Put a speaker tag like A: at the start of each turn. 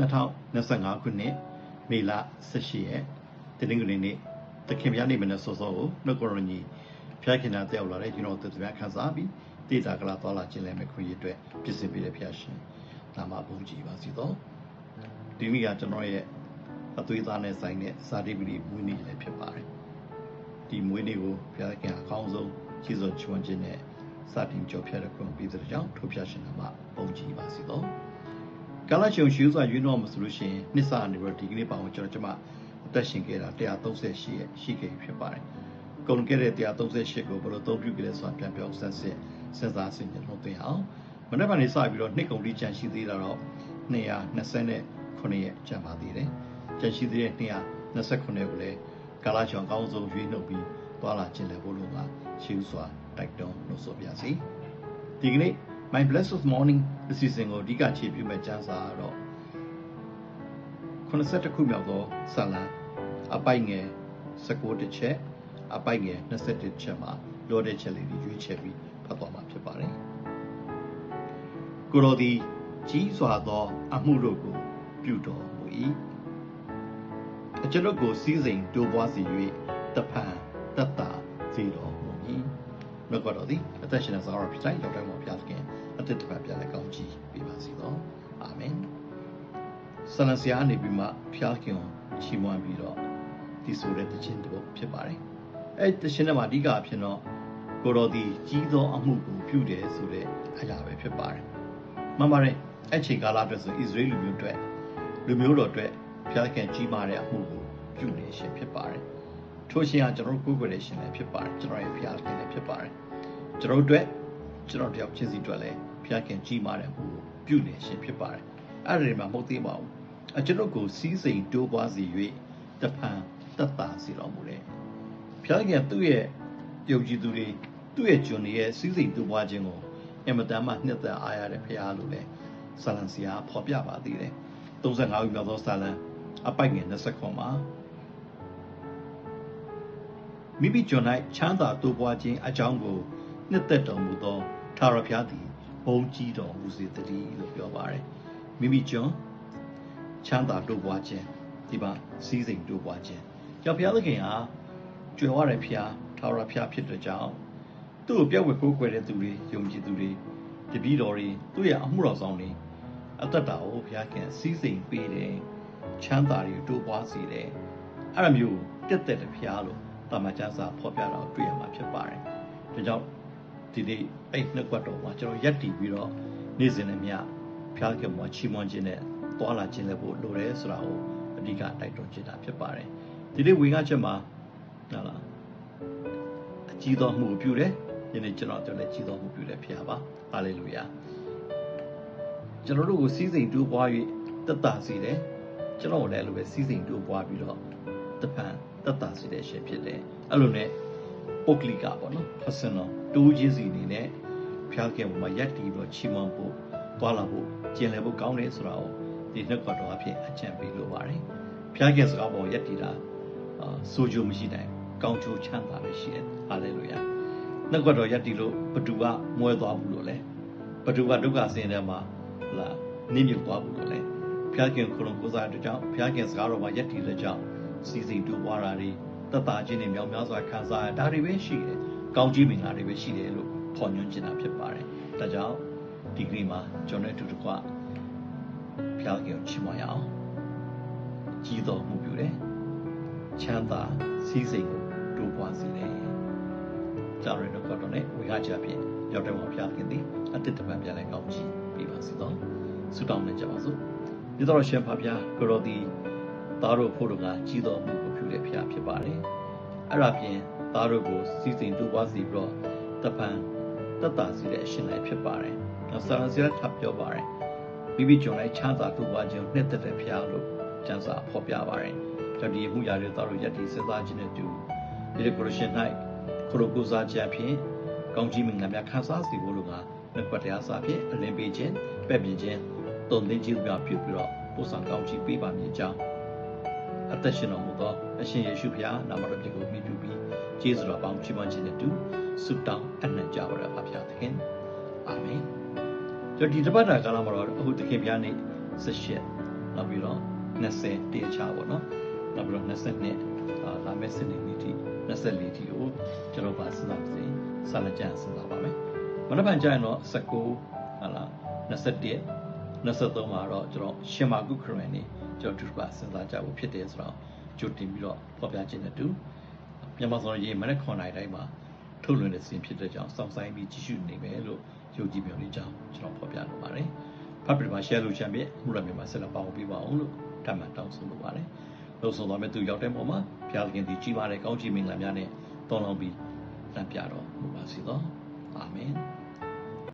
A: 2025ခုနှစ်မေလ18ရက်တနင်္ဂနွေနေ့တခင်ဗျာနေ့မနက်စောစောကိုနှုတ်ကရညီဖျားခင်တာတက်ရောက်လာတဲ့ကျွန်တော်တို့တရားခန်းစားပြီးတေတာကလာသွားလာခြင်းလည်းမခွင့်ရအတွက်ပြည့်စုံပြီးတဲ့ဖျားရှင်နာမဘုန်းကြီးပါစီတော့ဒီနေ့ကကျွန်တော်ရဲ့အသွေးသားနဲ့ဆိုင်တဲ့စာတိပတိမွေးနေ့လည်းဖြစ်ပါတယ်ဒီမွေးနေ့ကိုဖျားခင်အကောင်းဆုံးကြီးစွာချွန်ခြင်းနဲ့စတင်ကြော်ဖြတ်တဲ့ခွင့်ပြီးတဲ့ကြောင့်ထိုဖျားရှင်နာမဘုန်းကြီးပါစီတော့ ကာလချုံရှူးစွာရွေးတော့မှာဆိုလို့ရှိရင်နှစ်ဆအနေပြီးဒီကနေ့ပါဝင်ကျွန်တော်ကျမအသက်ရှင်ခဲ့တာ138ရဲ့ရှိခဲ့ဖြစ်ပါတယ်။ကုန်ခဲ့တဲ့138ကိုဘယ်လိုသုံးပြုခဲ့လဲဆိုတာပြန်ပြောဆန်းစစ်စဉ်းစားဆင်ခြင်လို့သိအောင်မနေ့ကနေစပြီးတော့နှစ်ကုန်ပြီးကြံရှိသေးတာတော့229ရက်ကြံပါသေးတယ်။ကြံရှိသေးတဲ့229ကိုလည်းကာလချုံအကောင်းဆုံးရွေးနှုတ်ပြီးသွားလာခြင်းလည်းဘုလို့ကရှူးစွာတိုက်တွန်းလို့ဆိုပြစီ။ဒီကနေ့ My Blessed Morning အစီအစဉ်ကိုအဓိကခြေပြုမဲ့ကျမ်းစာကတော့82ခုမြောက်သောဇာလံအပိုက်ငယ်19တစ်ချက်အပိုက်ငယ်21ချက်မှာလောတဲ့ချက်လေးတွေရွေးချယ်ပြီးဖတ်သွားမှာဖြစ်ပါတယ်။ကိုတော်သည်ကြီးစွာသော အမှုတို့ကိုပြုတော်မူ၏။အကျွန်ုပ်ကိုစီးစိမ်တိုးပွားစေ၍တဖန်တတ်တာစေတော်မူ၏။နှုတ်ကတော်သည်အသက်ရှင်တဲ့ဇာဝရဖြစ်တိုင်းရောက်တိုင်းမှာဘုရားသခင် အသက်တပတ်ပြန်လည်းကောင်းချီးပေးပါစေတော့အာမင်ဆလန်ဆရာအနေပြီးမှဖျားခင်ချီးမွမ်းပြီးတော့ဒီဆိုတဲ့တခြင်းတစ်ပုဒ်ဖြစ်ပါတယ်အဲ့တခြင်းထဲမှာအဓိကအဖြစ်တော့ကိုတော်ဒီကြီးသောအမှုကိုပြုတယ်ဆိုတဲ့အရာပဲဖြစ်ပါတယ်မှန်ပါတယ်အဲ့ချိန်ကာလအတွက်ဆိုဣသရေလလူမျိုးအတွက်လူမျိုးတော်အတွက်ဖျားခင်ကြီးမားတဲ့အမှုကိုပြုနေရှင်ဖြစ်ပါတယ်ထိုရှင်ကကျွန်တော်ကိုယ်ကိုယ်ရဲ့ရှင်လည်းဖြစ်ပါတယ်ကျွန်တော်ရဲ့ဖျားခင်လည်းဖြစ်ပါတယ်ကျွန်တော်တို့အတွက်ကျွန်တော်တယောက်ချင်းစီအတွက်လည်း ဖျားခင်ကြီးမားတဲ့မှုကိုပြုနေရှင်ဖြစ်ပါတယ်အဲ့ဒါတွေမှာမဟုတ်သေးပါဘူးအကျွန်ုပ်ကိုစီးစိမ်တိုးပွားစေ၍တဖန်တက်တာစီတော်မူတယ်ဖျားခင်သူ့ရဲ့ယုံကြည်သူတွေသူ့ရဲ့ကျွန်တွေရဲ့စီးစိမ်တိုးပွားခြင်းကိုအင်မတန်မှနှစ်သက်အားရတဲ့ဖျားလို့လည်းဆာလန်စီယာဖော်ပြပါသေးတယ်35ဦးမြောက်သောဆာလန်အပိုက်ငယ်20ခွန်မှာမိမိကျွန်၌ချမ်းသာတိုးပွားခြင်းအကြောင်းကိုနှစ်သက်တော်မူသောထာဝရဘုရားသည် ဘုန်းကြီးတော်မူစေတည်းလို့ပြောပါတယ်မိမိကျွန်ချမ်းသာတိုးပွားခြင်းဒီပါစီးစိမ်တိုးပွားခြင်းကြောင့်ဘုရားသခင်ဟာကြွယ်ဝတဲ့ဘုရားထာဝရဘုရားဖြစ်တဲ့ကြောင့်သူ့ကိုပြည့်ဝကိုးကွယ်တဲ့သူတွေယုံကြည်သူတွေတပည့်တော်တွေသူ့ရဲ့အမှုတော်ဆောင်တွေအသက်တာကိုဘုရားခင်စီးစိမ်ပေးတယ်ချမ်းသာတွေတိုးပွားစေတယ်အဲ့လိုမျိုးတက်တဲ့ဘုရားလို့တာမကျမ်းစာဖော်ပြတော့တွေ့ရမှာဖြစ်ပါတယ်ဒါကြောင့် ဒီနေ့အဲ့နှစ်ကွက်တော်မှာကျွန်တော်ရက်တည်ပြီးတော့နေ့စဉ်နဲ့မြဖျားခင်မှာချီးမွမ်းခြင်းနဲ့တွာလာခြင်းလည်းဖို့လိုတယ်ဆိုတာကိုအဓိကတိုက်တွန်းချင်တာဖြစ်ပါတယ်ဒီနေ့ဝေငှချက်မှာဟာလားအကြီးတော်မှုကိုပြုတယ်ဒီနေ့ကျွန်တော်တို့လည်းကြီးတော်မှုပြုတယ်ဖျားပါဟာလေလုယာကျွန်တော်တို့ကိုစီးစိမ်တိုးပွား၍တက်တာစေတယ်ကျွန်တော်လည်းအဲ့လိုပဲစီးစိမ်တိုးပွားပြီးတော့တပံတက်တာစေတဲ့ရှင်ဖြစ်တယ်အဲ့လိုနဲ့ ပုတ်ကလိကပေါ့နော် personal တိုးချင်းစီအနေနဲ့ဖျားခင်ပေါ်မှာရက်တီးပြီးတော့ချီးမွမ်းဖို့သွားလာဖို့ကျင်လည်ဖို့ကောင်းတယ်ဆိုတာကိုဒီနှစ်ခွက်တော်အဖြစ်အကြံပေးလိုပါတယ်ဖျားခင်စကားပေါ်ရက်တီးတာအာဆိုကြမရှိနိုင်ကောင်းချိုးချမ်းသာပဲရှိတယ်ဟာလေလုယာနှစ်ခွက်တော်ရက်တီးလို့ဘသူကမွဲသွားဘူးလို့လဲဘသူကဒုက္ခဆင်းထဲမှာလာနင်းမြုပ်သွားဘူးလို့လဲဖျားခင်ခလုံးကိုးစားတဲ့ကြောင့်ဖျားခင်စကားတော်မှာရက်တီးတဲ့ကြောင့်စီစီတူပွားတာတွေ တတ်တာချင်းတွေမြောင်များစွာခံစားရဒါတွေပဲရှိတယ်ကောင်းကြီးမင်္ဂလာတွေပဲရှိတယ်လို့ဖော်ညွှန်းချင်တာဖြစ်ပါတယ်။ဒါကြောင့်ဒီကနေ့မှာကျွန်တော်တို့တူတကွဖျားကြောချီးမွမ်းရအောင်။ကြီးတော်မှုပြုတယ်။ချမ်းသာစီးစိမ်ကိုတိုးပွားစေတယ်။ကြောင့်ရတော့ကတော့လည်းဝေငှချဖြင့်ရောက်တဲ့မှာဖျားခင်သည်အတ္တတပံပြန်လဲကောင်းချီးပေးပါစေတော့။ဆုတောင်းနေကြပါစို့။ဒီတော့ရှင်ဖဖျားကိုတော်ဒီသားတို့ဖို့တို့ကကြီးတော်မှုကိုပြု တဲ့ဖျားဖြစ်ပါတယ်။အဲ့ဒါဖြင့်သားတို့ကိုစီစဉ်တူပွားစီပြီးတော့တပံတက်တာစီတဲ့အရှင်လည်းဖြစ်ပါတယ်။နောက်ဆရာဆရာထပ်ပြောပါတယ်။မိမိကြုံလိုက်ချမ်းသာတူပွားခြင်းနှစ်သက်တဲ့ဖျားလို့ကျမ်းစာဖော်ပြပါတယ်။ကြောင့်ဒီမှုရာတွေသားတို့ယက်တီစဉ်းစားခြင်းနဲ့တူဒီကိုရရှင်၌ခရိုကိုစားခြင်းဖြင့်ကောင်းကြီးမင်္ဂလာများခံစားစေဖို့လို့ကလက်ပတ်တရားစာဖြင့်အလင်းပေးခြင်းပဲ့ပြင်ခြင်းတုံသင်းခြင်းများပြုပြီးတော့ပို့ဆောင်ကောင်းကြီးပေးပါမည်ကြောင်းအသက်ရှင်တော်မူသော အရှင်ယေရှုဖျားနာမတော်ဖြစ်ကိုမြှုပ်ပြီးကျေးဇူးတော်ပေါင်းချီးမွမ်းခြင်းနဲ့တူဆုတောင်းအနံ့ကြပါရပါဖျားသခင်အာမင်ကျွန်တော်ဒီတပတ်တာကာလမှာတော့အခုသခင်ဖျားနေ့ဆက်ရှက်နောက်ပြီးတော့20တရချပေါ့နော်နောက်ပြီးတော့22အာလာမယ့်စနေနေ့ထိ24ထိကိုကျွန်တော်ပါစဉ်းစားပါစေဆလကြံစဉ်းစားပါမယ်မနက်ဖြန်ကျရင်တော့19ဟာလား21 23မှာတော့ကျွန်တော်ရှင်မာကုခရစ်နေကျွန်တော်တူပါစဉ်းစားကြဖို့ဖြစ်တယ်ဆိုတော့ ကြိုတင်ပြီးတော့ဖော်ပြခြင်းနဲ့တူမြန်မာဆောင်ရေးမနက်9နိုင်တိုင်းမှာထုတ်လွှင့်တဲ့စီဖြစ်တဲ့ကြောင့်စောင့်ဆိုင်ပြီးကြည့်ရှုနေမယ်လို့ယုံကြည်မျှော်လင့်ကြောင်းကျွန်တော်ဖော်ပြလိုပါတယ်ဖတ်ပြမှာ share လုပ်ချင်ပြီမှုရမြန်မာဆက်လက်ပါဝင်ပေးပါအောင်လို့တမန်တောင်းဆိုလိုပါတယ်လို့ဆိုတော့မဲ့သူရောက်တဲ့ပုံမှာဘုရားသခင်ဒီကြီးမားတဲ့ကောင်းချီးမင်္ဂလာများနဲ့တောင်းလောင်းပြီးလမ်းပြတော်မူပါစေသောအာမင်